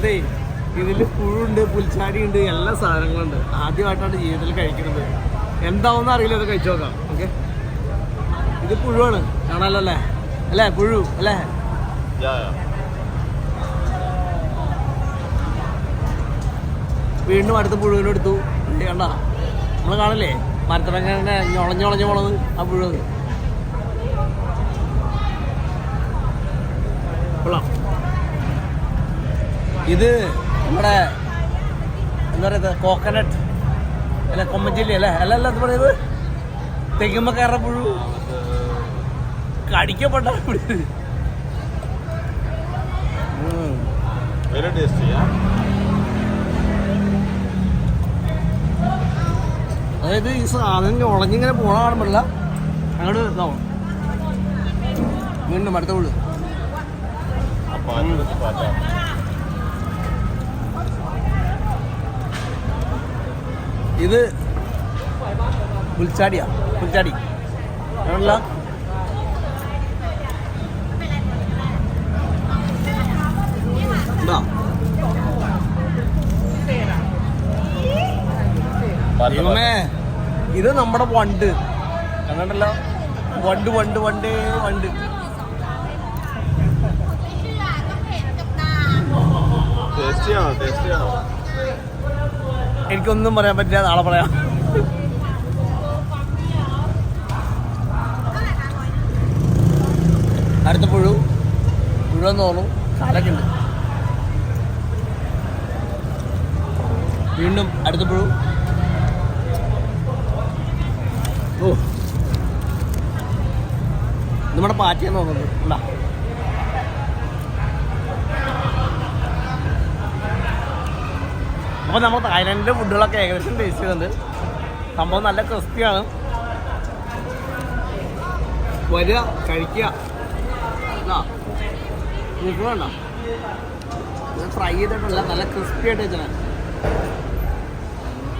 അതെ ഇതിൽ പുഴുണ്ട് പുൽച്ചാടി ഉണ്ട് എല്ലാ സാധനങ്ങളുണ്ട്. ആദ്യമായിട്ടാണ് ജീവിതത്തിൽ കഴിക്കുന്നത്. എന്താവെന്ന് അറിയില്ല അത് കഴിച്ചു നോക്കാം. ഓക്കെ ഇത് പുഴുവാണ്. കാണാലോ അല്ലേ? അല്ലേ പുഴു അല്ലേ. വീണ്ടും അടുത്ത പുഴുവിനെടുത്തു ഇത് കണ്ട? നമ്മൾ കാണില്ലേ? മരത്തിലൊക്കെ ഞൊളഞ്ഞൊളഞ്ഞ് പോണത് ആ പുഴു. കൊള്ളാം. ഇത് നമ്മുടെ എന്താ പറയുക കോക്കനട്ട് അല്ല കൊമ്മഞ്ചില്ലി അല്ലേ? അല്ല അല്ല എന്താ പറയുന്നത് തെങ്ങുമ്പക്കാരുടെ പുഴു. കടിക്കപ്പെട്ട? അതായത് ഈ സാധനം ഉളഞ്ഞിങ്ങനെ പോണ കാണുമ്പോഴല്ല അങ്ങോട്ട് ഇതാവും. വീണ്ടും അടുത്ത വീട് ഇത് പുൽച്ചാടിയാ പുൽച്ചാടി. ആണല്ല ദൈവമേ ഇത് നമ്മുടെ വണ്ട്. കണ്ടല്ലോ വണ്ട് വണ്ട് വണ്ടേ വണ്ട്. എനിക്കൊന്നും പറയാൻ പറ്റില്ല നാളെ പറയാം. അടുത്ത പുഴു. പുഴുവെന്ന് തോന്നും കാലൊക്കെ ഉണ്ട്. വീണ്ടും അടുത്ത പുഴു. ഓ. നമ്മുടെ പാറ്റിയെന്ന് തോന്നുന്നു. ഉണ്ടാ? അപ്പോൾ നമ്മൾ തായ്ലാൻഡിന്റെ ഫുഡുകളൊക്കെ ഏകദേശം ടേസ്റ്റ് ചെയ്യുന്നുണ്ട് സംഭവം നല്ല ക്രിസ്പിയാണ് വരിക കഴിക്കുക. നിങ്ങൾക്ക് വേണ്ട. ഇത് ഫ്രൈ ചെയ്തിട്ടുള്ള നല്ല ക്രിസ്പി ആയിട്ട് വെച്ചാൽ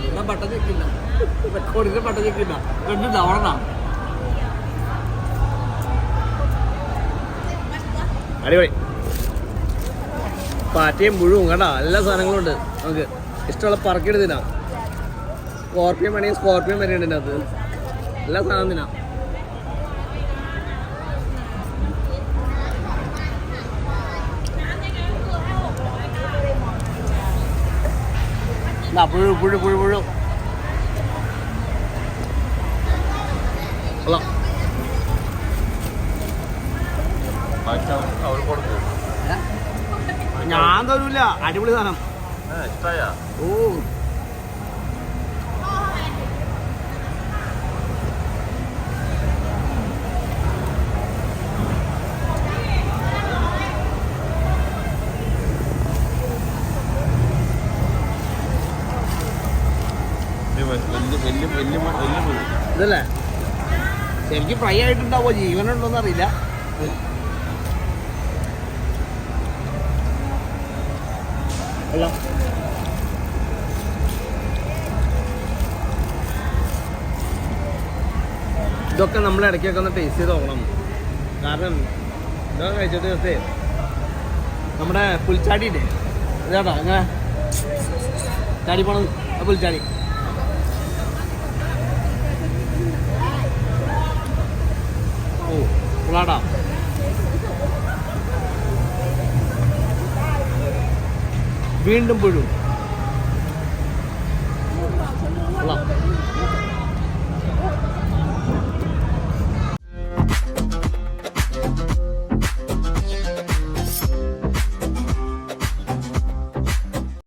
ഇവിടെ ബട്ടർ ചിക്കില്ല റെക്കോർഡിന്റെ ബട്ടർ ചിക്കില്ല കണ്ടില്ല അവിടെ അടിപൊളി. പാറ്റയും മുഴുവും കേട്ടോ എല്ലാ സാധനങ്ങളും ഉണ്ട് നമുക്ക്. ഇഷ്ടമുള്ള പറക്കിയിട്ട് തിന്നാം മണി വേണമെങ്കിൽ സ്കോർപ്പിയോ വരെ ഉണ്ട് അത് എല്ലാ സാധനം തിന്നാം. പുഴു പുഴു പുഴു പുഴു. കൊള്ളാം? ഞാൻ തരൂല. അടിപൊളി സാധനം. ഇഷ്ടമായ ഓ. ഇതല്ലേ? ശരിക്കും ഫ്രൈ ആയിട്ടുണ്ടാവോ ജീവനുണ്ടോന്ന് അറിയില്ല. കൊള്ളാം ഇതൊക്കെ നമ്മൾ ഇടയ്ക്കൊക്കെ ഒന്ന് ടേസ്റ്റ് ചെയ്ത് നോക്കണം. കാരണം ഇതൊക്കെ കഴിച്ചിട്ട് ദിവസേ നമ്മുടെ പുൽച്ചാടി ഇല്ലേ? ഇതാട്ടോ അങ്ങനെ ചാടി പോണത്. ആ പുൽച്ചാടി. ഓ കൊള്ളാടാ വീണ്ടും പുഴു.